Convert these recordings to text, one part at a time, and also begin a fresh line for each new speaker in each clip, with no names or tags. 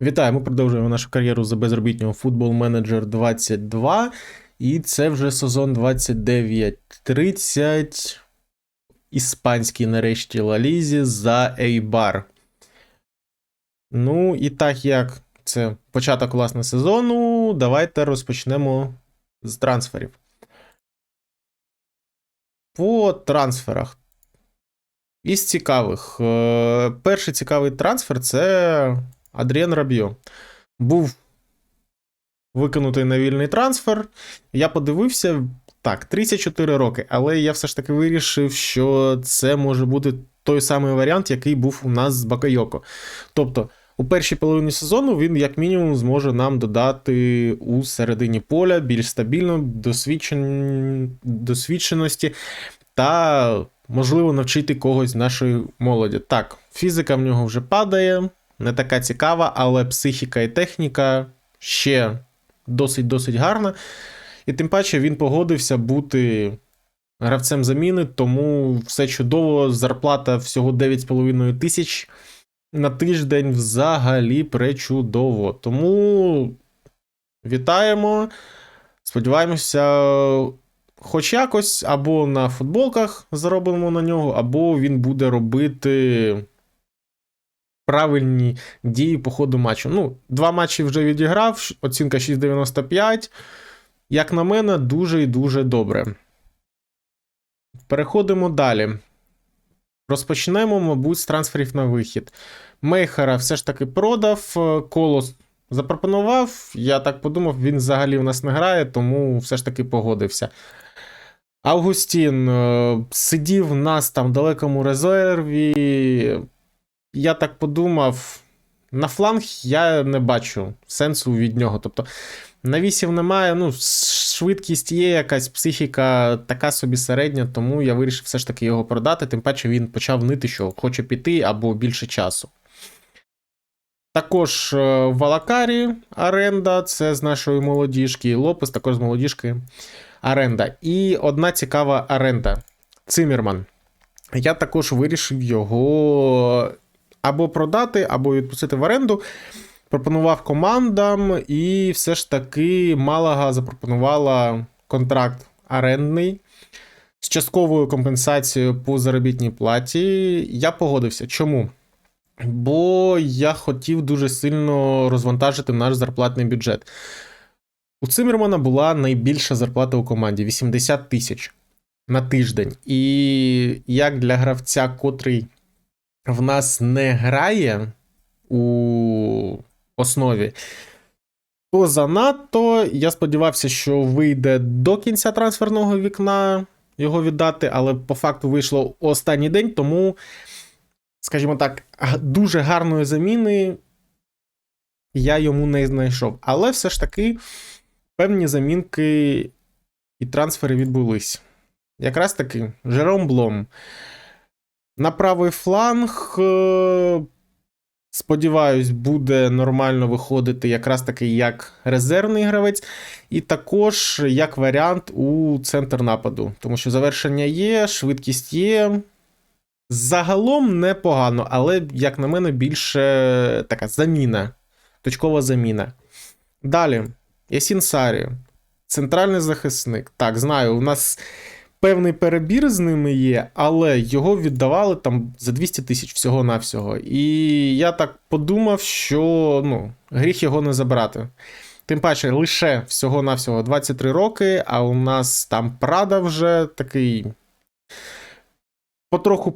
Вітаю, ми продовжуємо нашу кар'єру за безробітнього футбол менеджер 22. І це вже сезон 29-30. Іспанський нарешті Лалізі за Ейбар. Ну, і так як це початок власне сезону, давайте розпочнемо з трансферів. По трансферах. Із цікавих. Е, Перший цікавий трансфер це Адріан Рабьо. Був викинутий на вільний трансфер. Я подивився, так, 34 роки, але я все ж таки вирішив, що це може бути той самий варіант, який був у нас з Бакайоко. Тобто, у першій половині сезону він, як мінімум, зможе нам додати у середині поля більш стабільно досвідчен... досвідченості та, можливо, навчити когось з нашої молоді. Так, фізика в нього вже падає не така цікава, але психіка і техніка ще досить-досить гарна. І тим паче він погодився бути гравцем заміни, тому все чудово. Зарплата всього 9,5 тисяч на тиждень взагалі пречудово. Тому вітаємо. Сподіваємося, хоч якось або на футболках заробимо на нього, або він буде робити правильні дії по ходу матчу. Ну, два матчі вже відіграв, оцінка 6,95. Як на мене, дуже і дуже добре. Переходимо далі. Розпочнемо, мабуть, з трансферів на вихід. Мейхера все ж таки продав, колос запропонував. Я так подумав, він взагалі в нас не грає, тому все ж таки погодився. Августін е, сидів в нас там в далекому резерві я так подумав, на фланг я не бачу сенсу від нього. Тобто, навісів немає, ну, швидкість є, якась психіка така собі середня, тому я вирішив все ж таки його продати. Тим паче він почав нити, що хоче піти або більше часу. Також е, в Алакарі оренда, це з нашої молодіжки, Лопес також з молодіжки оренда. І одна цікава оренда. Цимірман. Я також вирішив його або продати, або відпустити в оренду. Пропонував командам, і все ж таки Малага запропонувала контракт орендний з частковою компенсацією по заробітній платі. Я погодився. Чому? Бо я хотів дуже сильно розвантажити наш зарплатний бюджет. У Циммермана була найбільша зарплата у команді 80 тисяч на тиждень. І як для гравця, котрий в нас не грає у основі, то занадто. Я сподівався, що вийде до кінця трансферного вікна його віддати, але по факту вийшло останній день, тому, скажімо так, дуже гарної заміни я йому не знайшов. Але все ж таки певні замінки і трансфери відбулись. Якраз таки Жером Блом. На правий фланг, е, сподіваюсь, буде нормально виходити якраз таки як резервний гравець, і також як варіант у центр нападу. Тому що завершення є, швидкість є. Загалом непогано, але, як на мене, більше така заміна. Точкова заміна. Далі, Ясін Сарі. Центральний захисник. Так, знаю, у нас певний перебір з ними є, але його віддавали там за 200 тисяч всього-навсього. І я так подумав, що ну, гріх його не забрати. Тим паче, лише всього-навсього 23 роки, а у нас там Прада вже такий. Потроху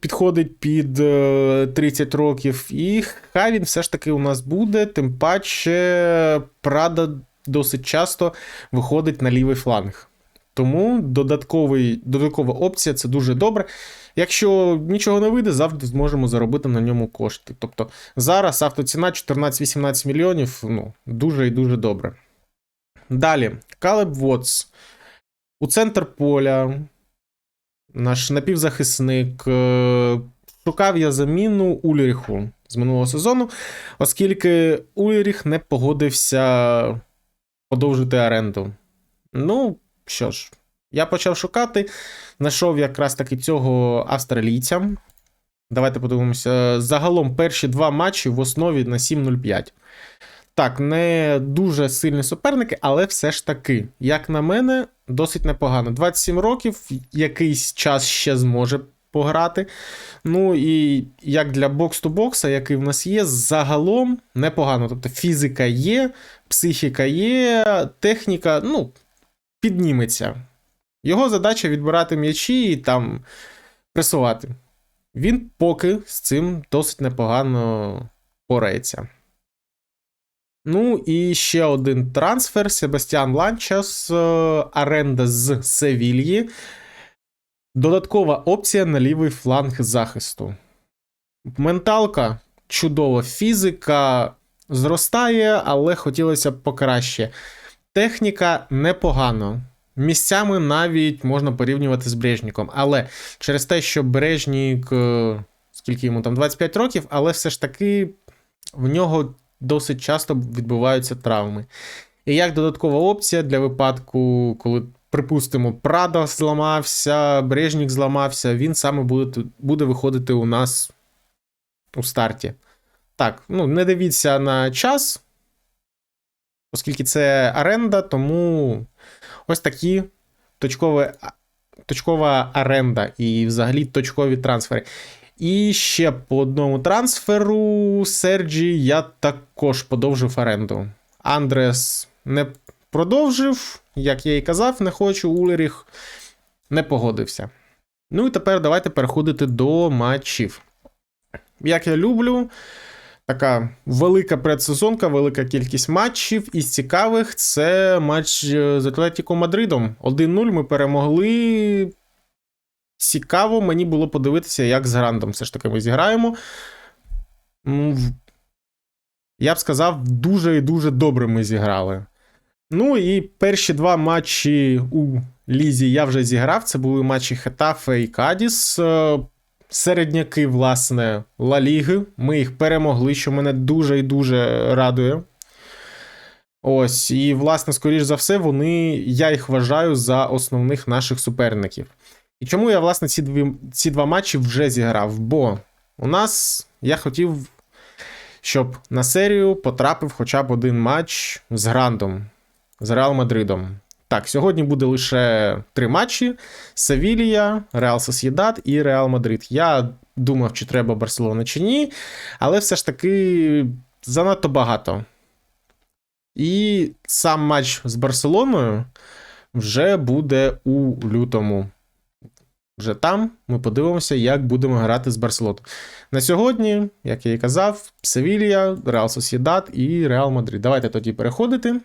підходить під 30 е, років, і хай він все ж таки у нас буде, тим паче Прада досить часто виходить на лівий фланг. Тому додатковий, додаткова опція це дуже добре. Якщо нічого не вийде, завжди зможемо заробити на ньому кошти. Тобто зараз автоціна 14-18 мільйонів ну, дуже і дуже добре. Далі, Калеб Вотс. У центр поля. Наш напівзахисник. Е, шукав я заміну Ульріху з минулого сезону, оскільки Ульріх не погодився подовжити оренду. Ну, що ж, я почав шукати, знайшов якраз таки цього австралійця. Давайте подивимося. Загалом перші два матчі в основі на 7-0-5. Так, не дуже сильні суперники, але все ж таки, як на мене, досить непогано. 27 років, якийсь час ще зможе пограти. Ну і як для бокс-то-бокса, який в нас є, загалом непогано. Тобто фізика є, психіка є, техніка, ну, підніметься. Його задача відбирати м'ячі і там пресувати. Він поки з цим досить непогано порається. Ну і ще один трансфер: Себастьян Ланчас, оренда з Севільї. Додаткова опція на лівий фланг захисту. Менталка чудова, фізика зростає, але хотілося б покраще. Техніка непогано. Місцями навіть можна порівнювати з Брежніком. Але через те, що Брежнік, е, скільки йому там 25 років, але все ж таки в нього досить часто відбуваються травми. І як додаткова опція для випадку, коли, припустимо, Прада зламався, Брежнік зламався, він саме буде буде виходити у нас у старті. Так, ну не дивіться на час, оскільки це оренда, тому ось такі точкові, точкова оренда і взагалі точкові трансфери. І ще по одному трансферу Серджі я також подовжив оренду. Андрес не продовжив, як я і казав, не хочу. Улеріх не погодився. Ну і тепер давайте переходити до матчів. Як я люблю, така велика предсезонка, велика кількість матчів. Із цікавих це матч з Атлетіко Мадридом. 1-0 ми перемогли. Цікаво, мені було подивитися, як з Грандом все ж таки ми зіграємо. Я б сказав, дуже і дуже добре ми зіграли. Ну і перші два матчі у Лізі я вже зіграв. Це були матчі Хетафе і Кадіс. Середняки, власне, Ла Ліги. Ми їх перемогли, що мене дуже і дуже радує. Ось, і, власне, скоріш за все, вони, я їх вважаю за основних наших суперників. І чому я, власне, ці дві, ці два матчі вже зіграв? Бо у нас я хотів, щоб на серію потрапив хоча б один матч з Грандом, з Реал Мадридом. Так, сьогодні буде лише три матчі: Севілія, Реал Сосєдат і Реал Мадрид. Я думав, чи треба Барселона, чи ні, але все ж таки занадто багато. І сам матч з Барселоною вже буде у лютому. Вже там ми подивимося, як будемо грати з Барселотою. На сьогодні, як я і казав, Севілія, Реал Сосідат і Реал Мадрид. Давайте тоді переходити.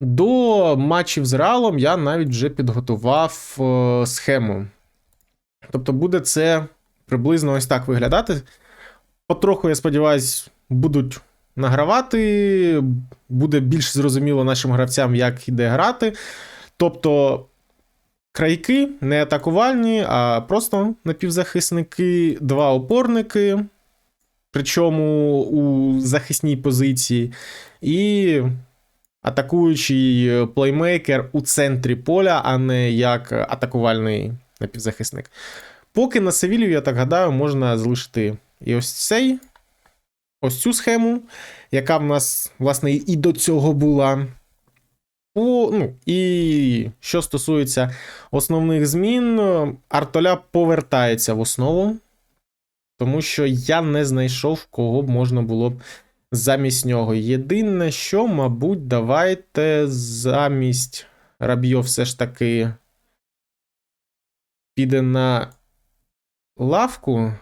До матчів з Реалом я навіть вже підготував е, схему. Тобто, буде це приблизно ось так виглядати. Потроху, я сподіваюся, будуть награвати, буде більш зрозуміло нашим гравцям, як іде грати. Тобто. Крайки не атакувальні, а просто напівзахисники, два опорники, причому у захисній позиції, і атакуючий плеймейкер у центрі поля, а не як атакувальний напівзахисник. Поки на Севілію, я так гадаю, можна залишити і ось цей, ось цю схему, яка в нас, власне, і до цього була. По, ну, І що стосується основних змін, Артоля повертається в основу, тому що я не знайшов, кого б можна було б замість нього. Єдине, що, мабуть, давайте замість Раб'йо все ж таки піде на лавку,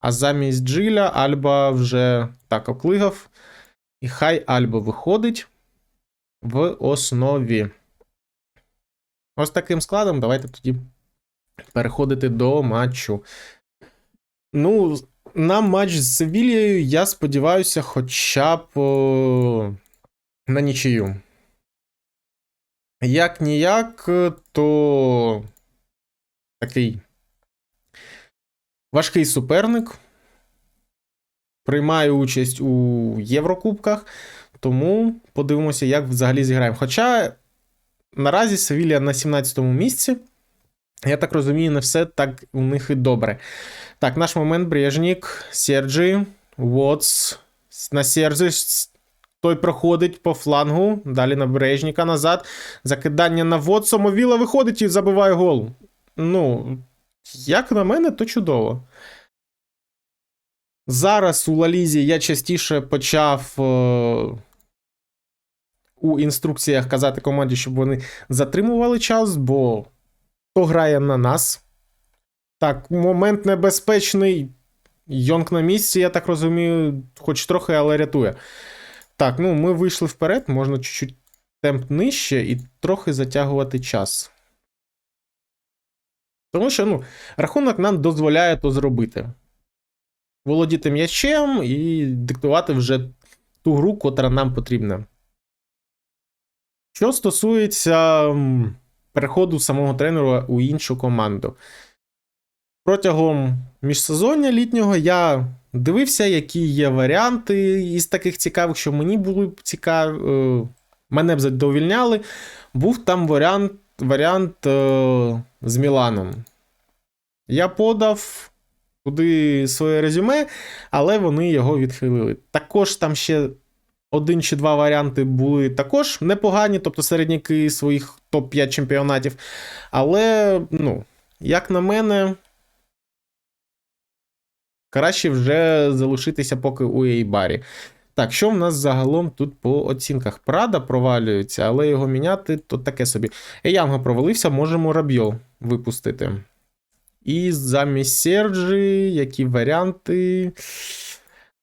а замість Джиля Альба вже так оклигав. І хай Альба виходить в основі. Ось таким складом. Давайте тоді переходити до матчу. Ну, на матч з Севілією, я сподіваюся, хоча б о, на нічию. Як ніяк, то такий важкий суперник. Приймає участь у Єврокубках. Тому подивимося, як взагалі зіграємо. Хоча наразі Севілія на 17-му місці. Я так розумію, не все так у них і добре. Так, наш момент Брежнік, Серджі, Вотс. На Серджі той проходить по флангу. Далі на Брежніка назад. Закидання на Вотса. Мовіла виходить і забиває гол. Ну, як на мене, то чудово. Зараз у Лалізі я частіше почав е, у інструкціях казати команді, щоб вони затримували час, бо то грає на нас. Так, момент небезпечний. Йонг на місці, я так розумію, хоч трохи, але рятує. Так, ну ми вийшли вперед, можна чуть-чуть темп нижче і трохи затягувати час. Тому що ну, рахунок нам дозволяє то зробити. Володіти м'ячем і диктувати вже ту гру, котра нам потрібна. Що стосується переходу самого тренера у іншу команду. Протягом міжсезоння літнього я дивився, які є варіанти із таких цікавих, що мені були цікаві, е, мене б задовільняли. Був там варіант, варіант е, з Міланом. Я подав туди своє резюме, але вони його відхилили. Також там ще один чи два варіанти були також непогані, тобто середняки своїх топ-5 чемпіонатів. Але, ну, як на мене, краще вже залишитися поки у Ейбарі. Так, що в нас загалом тут по оцінках? Прада провалюється, але його міняти то таке собі. Еянго провалився, можемо Рабьо випустити. І замість Серджі, які варіанти?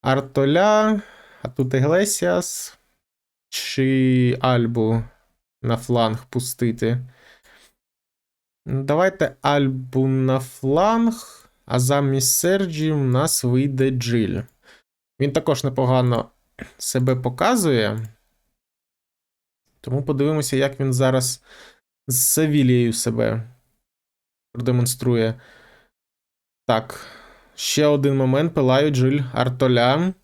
Артоля, а тут Іглесіас чи Альбу на фланг пустити. Давайте Альбу на фланг, а замість Серджі у нас вийде Джиль. Він також непогано себе показує. Тому подивимося, як він зараз з Севілією себе продемонструє. Так. Ще один момент. Пилають Джиль Артоля.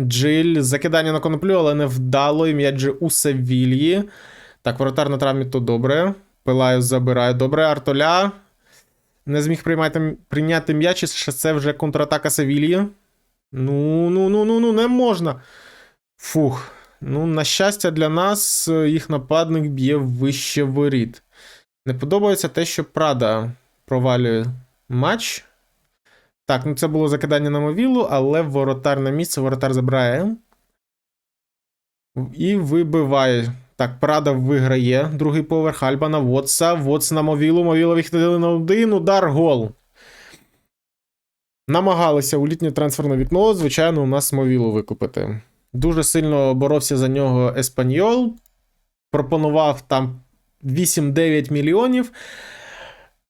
Джиль. Закидання на коноплю, але не вдало. І м'яч у Севільї. Так, воротар на травмі то добре. Пилаю забирає. Добре, Артоля. Не зміг приймати, прийняти м'яч, і це вже контратака Севільї. Ну, ну, ну, ну, ну, не можна. Фух. Ну, на щастя, для нас е, їх нападник б'є вище воріт. Не подобається те, що Прада провалює матч. Так, ну це було закидання на мовілу, але воротар на місце, воротар забирає. І вибиває. Так, Прада виграє. Другий поверх Альба на Вотса. Вотс на мовілу. Мовіла виходили на один. Удар гол. Намагалися у літнє трансферне вікно, звичайно, у нас мовілу викупити. Дуже сильно боровся за нього Еспаньол. Пропонував там 8-9 мільйонів.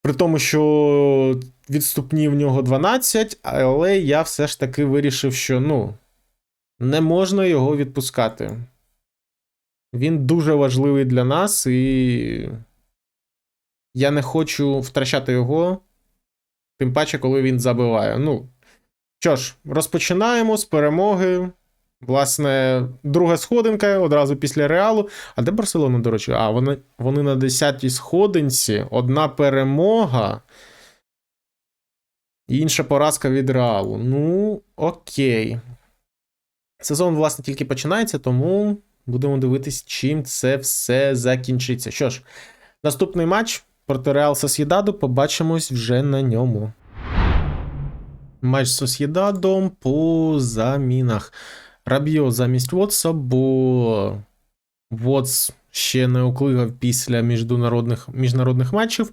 При тому, що відступні в нього 12, але я все ж таки вирішив, що ну, не можна його відпускати. Він дуже важливий для нас, і я не хочу втрачати його, тим паче, коли він забиває. Ну, що ж, розпочинаємо з перемоги. Власне, друга сходинка одразу після реалу. А де Барселона, до речі? А, вони вони на 10-й сходинці. Одна перемога. І інша поразка від реалу. Ну, окей. Сезон, власне, тільки починається, тому будемо дивитись, чим це все закінчиться. Що ж, наступний матч проти Реал Сосєдаду. Побачимось вже на ньому. Матч з Сосєдадом по замінах. Рабіо замість Вотса, бо Вотс ще не уклигав після міжнародних міжнародних матчів.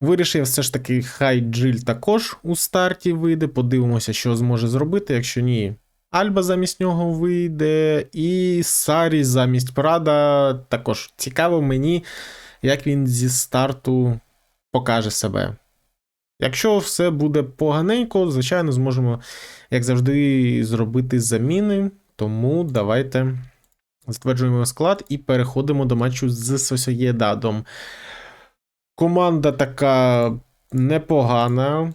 Вирішив все ж таки, хай Джиль також у старті вийде. Подивимося, що зможе зробити. Якщо ні, Альба замість нього вийде. І Сарі замість Прада. Також цікаво мені, як він зі старту покаже себе. Якщо все буде поганенько, звичайно, зможемо, як завжди, зробити заміни. Тому давайте затверджуємо склад і переходимо до матчу з Сосєдадом. Команда така непогана,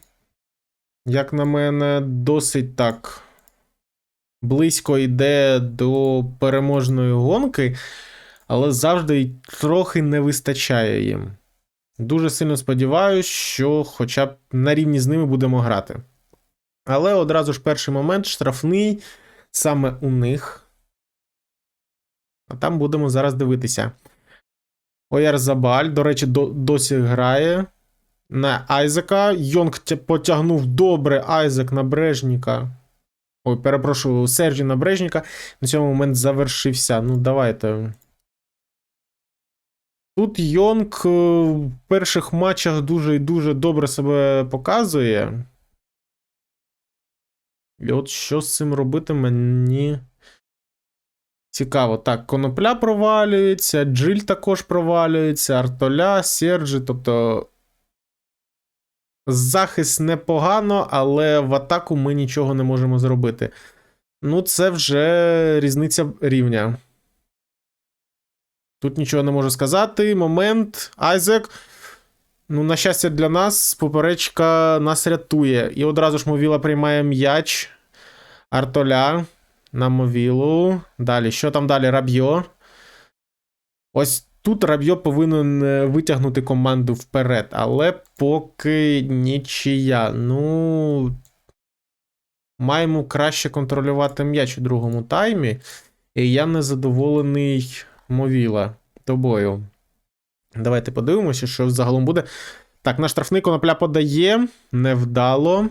як на мене, досить так близько йде до переможної гонки, але завжди трохи не вистачає їм. Дуже сильно сподіваюся, що хоча б на рівні з ними будемо грати. Але одразу ж перший момент штрафний саме у них. А там будемо зараз дивитися. Ояр Забаль, до речі, до, досі грає на Айзека. Йонг потягнув добре Айзек на Брежніка. Ой, перепрошую, Сержі на Брежніка. На цьому момент завершився. Ну, давайте. Тут Йонг е, в перших матчах дуже і дуже добре себе показує. І от що з цим робити, мені цікаво. Так, Конопля провалюється, Джиль також провалюється, Артоля, Серджі, тобто. Захист непогано, але в атаку ми нічого не можемо зробити. Ну, це вже різниця рівня. Тут нічого не можу сказати. Момент. Айзек. Ну, на щастя, для нас поперечка нас рятує. І одразу ж Мовіла приймає м'яч. Артоля на Мовілу. Далі. Що там далі? Рабьо. Ось тут Рабьо повинен е, витягнути команду вперед, але поки нічия. Ну. Маємо краще контролювати м'яч у другому таймі. І я не задоволений Мовіла тобою. Давайте подивимося, що загалом буде. Так, на штрафний конопля подає. Невдало.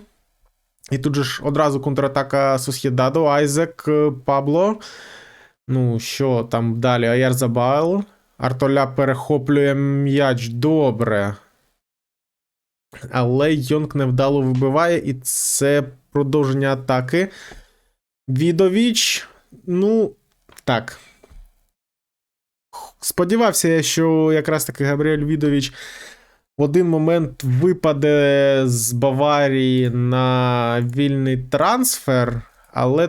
І тут же ж одразу контратака Сусєдадо, Айзек, е, Пабло. Ну, що там далі? Аяр Забайл. Артоля перехоплює м'яч добре. Але Йонг невдало вибиває, і це продовження атаки. Відовіч. Ну, так. Сподівався я, що якраз таки Габріель Відовіч в один момент випаде з Баварії на вільний трансфер, але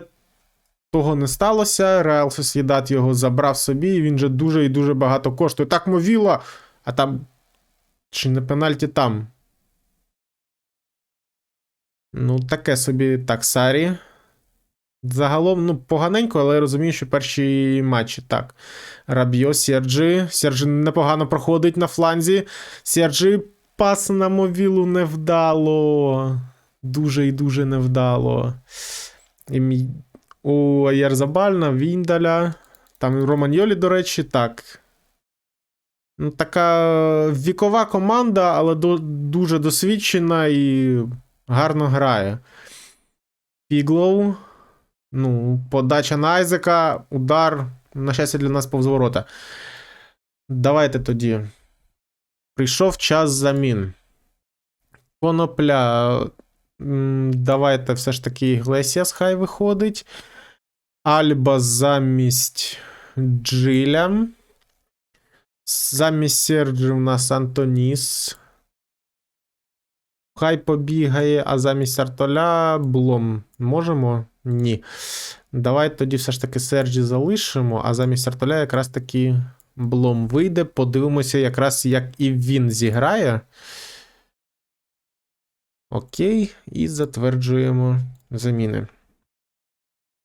того не сталося. Реал Сосєдат його забрав собі, і він же дуже і дуже багато коштує. Так мовіло, а там. Чи не пенальті там? Ну, таке собі так, Сарі. Загалом, ну, поганенько, але я розумію, що перші матчі так. Рабьо, Серджі. Серджі непогано проходить на фланзі. Серджі пас на мовілу невдало. Дуже і дуже невдало. І У Аєрзабальна, Віндаля. Там і Романьолі, до речі, так. Ну, така вікова команда, але до, дуже досвідчена і гарно грає. Піглоу. Ну, подача на Айзека, удар, на щастя, для нас повз ворота. Давайте тоді. Прийшов час замін. Конопля. Давайте все ж таки Іглесіас хай виходить. Альба замість Джиля. Замість Серджі у нас Антоніс. Хай побігає, а замість Артоля Блом. Можемо? Ні. Давай тоді все ж таки Серджі залишимо, а замість Артоля якраз таки Блом вийде. Подивимося, якраз як і він зіграє. Окей, і затверджуємо заміни.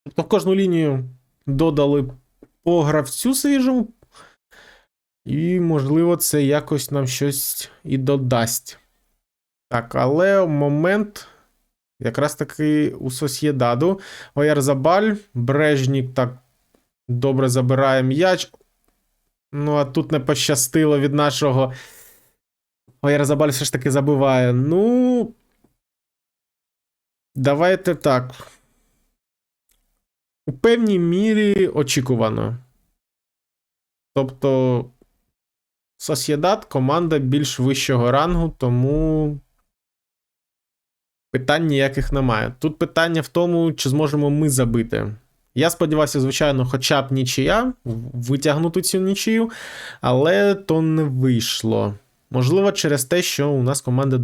Тобто в кожну лінію додали по гравцю свіжому. І, можливо, це якось нам щось і додасть. Так, але момент якраз таки у Сосєдаду. Оярзабаль, Брежнік так добре забирає м'яч. Ну, а тут не пощастило від нашого. Оярзабаль все ж таки забиває. Ну. Давайте так. У певній мірі очікувано. Тобто. Сосєдат команда більш вищого рангу, тому питань ніяких немає. Тут питання в тому, чи зможемо ми забити. Я сподівався, звичайно, хоча б нічия, витягнути цю нічию, але то не вийшло. Можливо, через те, що у нас команда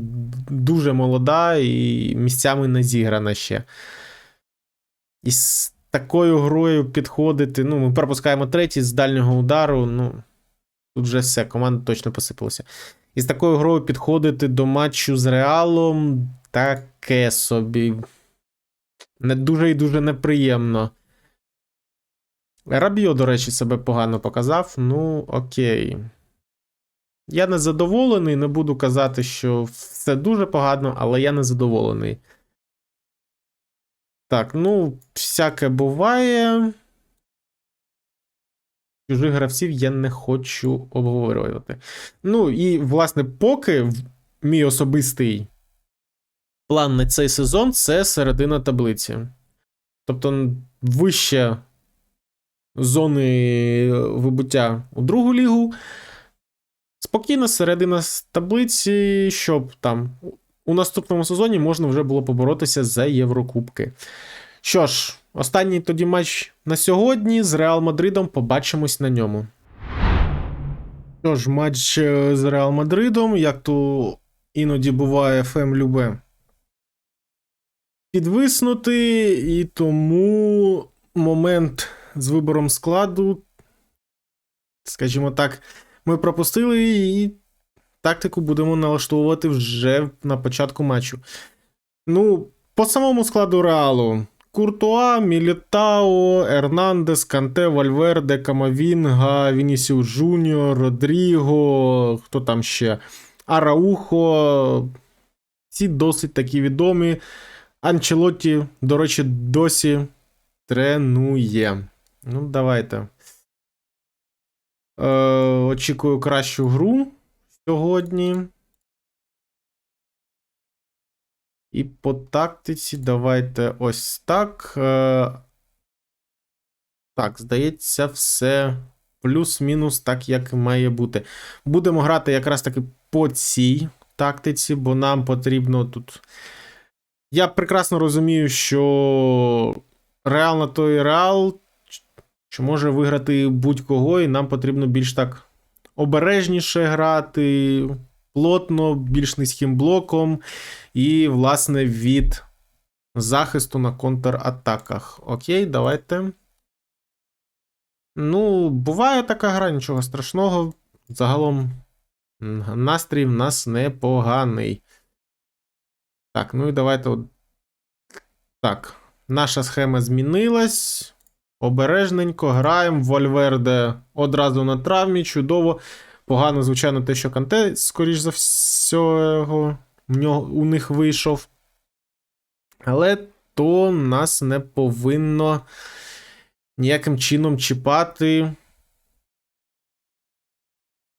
дуже молода і місцями не зіграна ще. І такою грою підходити. Ну, ми пропускаємо третій з дальнього удару. Ну, тут вже все, команда точно посипалася. І з такою грою підходити до матчу з Реалом таке собі. Не дуже і дуже неприємно. Рабіо, до речі, себе погано показав. Ну, окей. Я не задоволений, не буду казати, що все дуже погано, але я не задоволений. Так, ну, всяке буває. Чужих гравців я не хочу обговорювати. Ну, і, власне, поки мій особистий план на цей сезон це середина таблиці. Тобто, вище зони вибуття у другу лігу. Спокійна середина таблиці, щоб там у наступному сезоні можна вже було поборотися за Єврокубки. Що ж, останній тоді матч на сьогодні з Реал Мадридом. Побачимось на ньому. Що ж, матч е, з Реал Мадридом, як то іноді буває, ФМ любе підвиснути, і тому момент з вибором складу, скажімо так, ми пропустили і тактику будемо налаштовувати вже на початку матчу. Ну, по самому складу Реалу. Куртуа, Мілітао, Ернандес, Канте, Вальверде, Камавінга, Вінісіус Жуніор, Родріго, хто там ще? Араухо. Ці досить такі відомі. Анчелотті, до речі, досі тренує. Ну, давайте. Е, очікую кращу гру сьогодні. І по тактиці давайте ось так. Е, так, здається, все плюс-мінус так, як має бути. Будемо грати якраз таки по цій тактиці, бо нам потрібно тут. Я прекрасно розумію, що Реал на той Реал, що може виграти будь-кого, і нам потрібно більш так обережніше грати, плотно, більш низьким блоком, і, власне, від захисту на контратаках. Окей, давайте. Ну, буває така гра, нічого страшного. Загалом настрій в нас непоганий. Так, ну і давайте. от- Так, наша схема змінилась. Обережненько граємо. Вольверде одразу на травмі. Чудово. Погано, звичайно, те, що Канте, скоріш за всього, в нього, у них вийшов. Але то нас не повинно ніяким чином чіпати.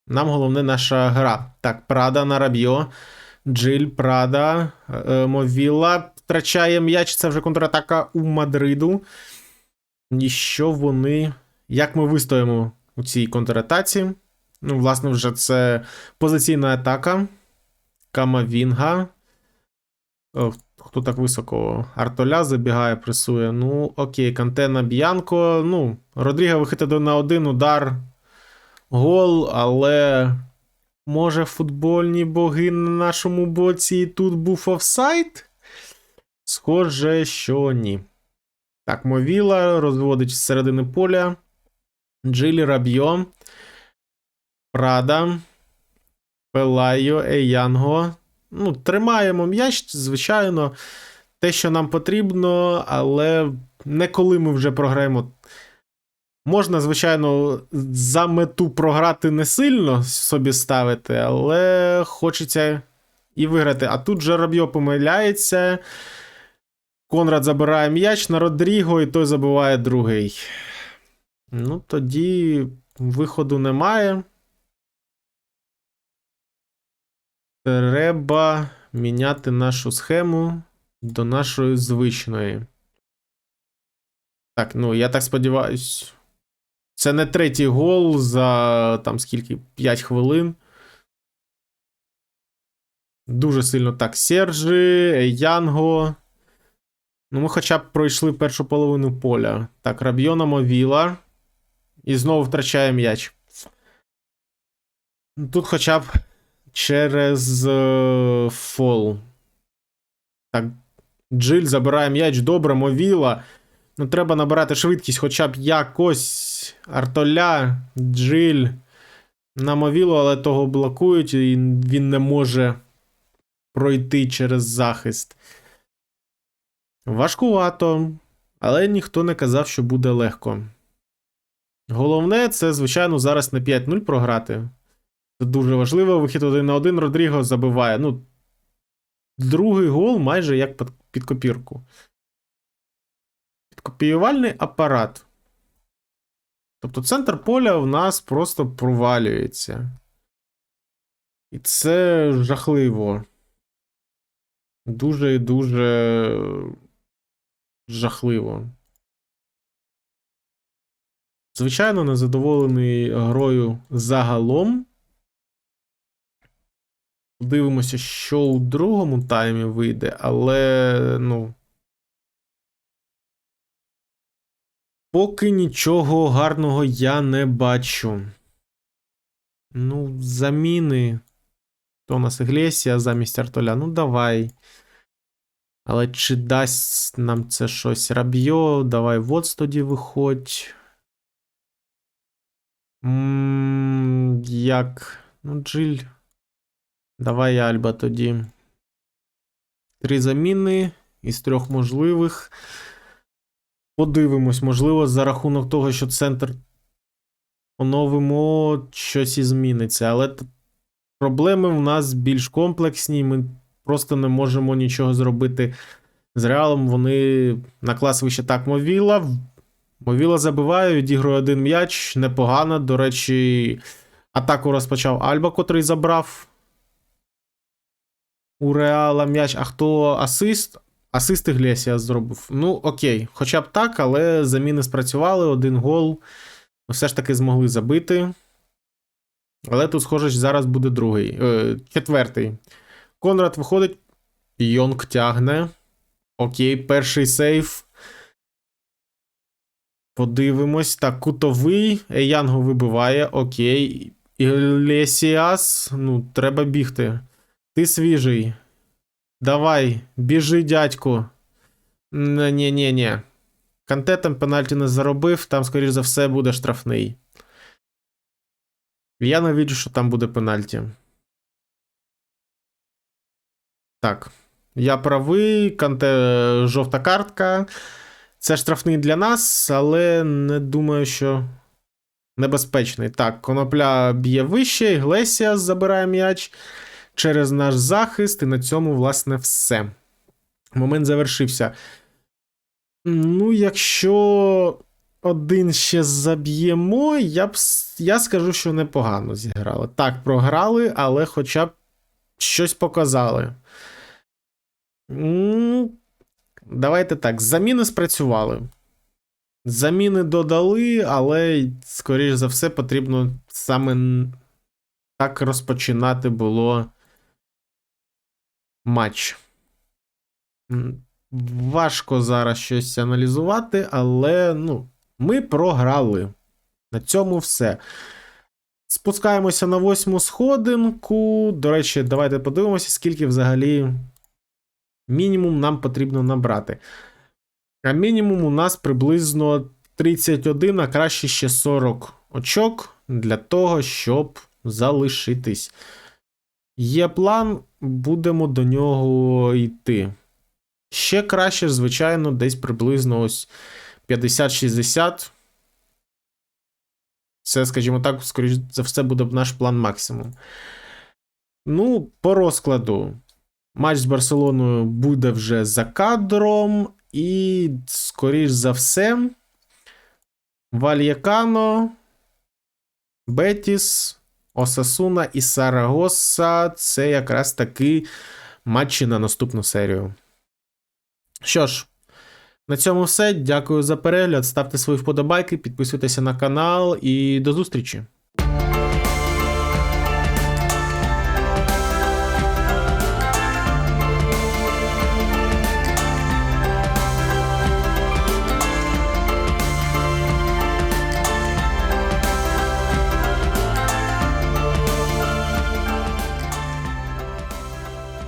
Нам головне наша гра. Так, Прада на Рабьо. Джиль, Прада, е, Мовіла втрачає м'яч. Це вже контратака у Мадриду. І що вони. Як ми вистоїмо у цій контратаці? Ну, власне, вже це позиційна атака. Камавінга. Хто так високо? Артоля забігає, пресує. Ну, окей, Кантена Б'янко. Ну, Родріга вихитає на один удар. Гол, але. Може, футбольні боги на нашому боці і тут був офсайд? Схоже, що ні. Так, Мовіла розводить з середини поля. Джилі Рабьо. Прада. Пелайо, Еянго. Ну, тримаємо м'яч, звичайно, те, що нам потрібно, але не коли ми вже програємо. Можна, звичайно, за мету програти не сильно собі ставити, але хочеться і виграти. А тут же Рабьо помиляється. Конрад забирає м'яч на Родріго, і той забиває другий. Ну, тоді виходу немає. Треба міняти нашу схему до нашої звичної. Так, ну я так сподіваюсь. Це не третій гол за там скільки? 5 хвилин. Дуже сильно так. Сержі, Янго. Ну, ми хоча б пройшли першу половину поля. Так, Рабьйона Мовіла. І знову втрачає м'яч. Тут хоча б через е, фол. Так, Джиль забирає м'яч. Добре, Мовіла. Ну, треба набирати швидкість, хоча б якось. Артоля, Джиль. На Мовілу, але того блокують, і він не може пройти через захист. Важкувато, але ніхто не казав, що буде легко. Головне, це, звичайно, зараз на 5-0 програти. Це дуже важливо. Вихід один на один Родріго забиває. Ну, другий гол майже як під, копірку. Підкопіювальний апарат. Тобто центр поля в нас просто провалюється. І це жахливо. Дуже і дуже жахливо. Звичайно, незадоволений грою загалом. Подивимося, що у другому таймі вийде, але, ну. Поки нічого гарного я не бачу. Ну, заміни. То у нас Іглесія замість Артоля. Ну, давай. Але чи дасть нам це щось? Раб'йо, давай вот тоді виходь. Як? Ну, Джиль. Давай Альба тоді. Три заміни із трьох можливих. Подивимось, можливо, за рахунок того, що центр оновимо, щось і зміниться. Але проблеми в нас більш комплексні. Ми просто не можемо нічого зробити з реалом. Вони на клас вище так Мовіла. Мовіла забиває, відігрує один м'яч. Непогано. До речі, атаку розпочав Альба, котрий забрав у Реала м'яч. А хто асист? Асист Іглесія зробив. Ну, окей, хоча б так, але заміни спрацювали, один гол. Все ж таки змогли забити. Але тут, схоже, зараз буде другий. Е, четвертий. Конрад виходить. Йонг тягне. Окей, перший сейф. Подивимось. Так, кутовий. Еянго вибиває. Окей. Іглесіас. Ну, треба бігти. Ти свіжий. Давай, біжи, дядьку. Ні-ні-ні. Канте там пенальті не заробив, там, скоріш за все, буде штрафний. Я не бачу, що там буде пенальті. Так. Я правий, Канте жовта картка. Це штрафний для нас, але не думаю, що небезпечний. Так, конопля б'є вище, Іглесіас забирає м'яч через наш захист, і на цьому, власне, все. Момент завершився. Ну, якщо один ще заб'ємо, я б я скажу, що непогано зіграли. Так, програли, але хоча б щось показали. Давайте так. Заміни спрацювали. Заміни додали, але, скоріш за все, потрібно саме так розпочинати було матч. Важко зараз щось аналізувати, але ну, ми програли. На цьому все. Спускаємося на восьму сходинку. До речі, давайте подивимося, скільки взагалі мінімум нам потрібно набрати. А мінімум у нас приблизно 31, а краще ще 40 очок для того, щоб залишитись. Є план, будемо до нього йти. Ще краще, звичайно, десь приблизно ось 50-60. Це, скажімо так, скоріш за все, буде наш план максимум. Ну, по розкладу. Матч з Барселоною буде вже за кадром, і, скоріш за все, Вальякано, Бетіс, Осасуна і Сарагоса це якраз таки матчі на наступну серію. Що ж, на цьому все. Дякую за перегляд. Ставте свої вподобайки, підписуйтеся на канал і до зустрічі!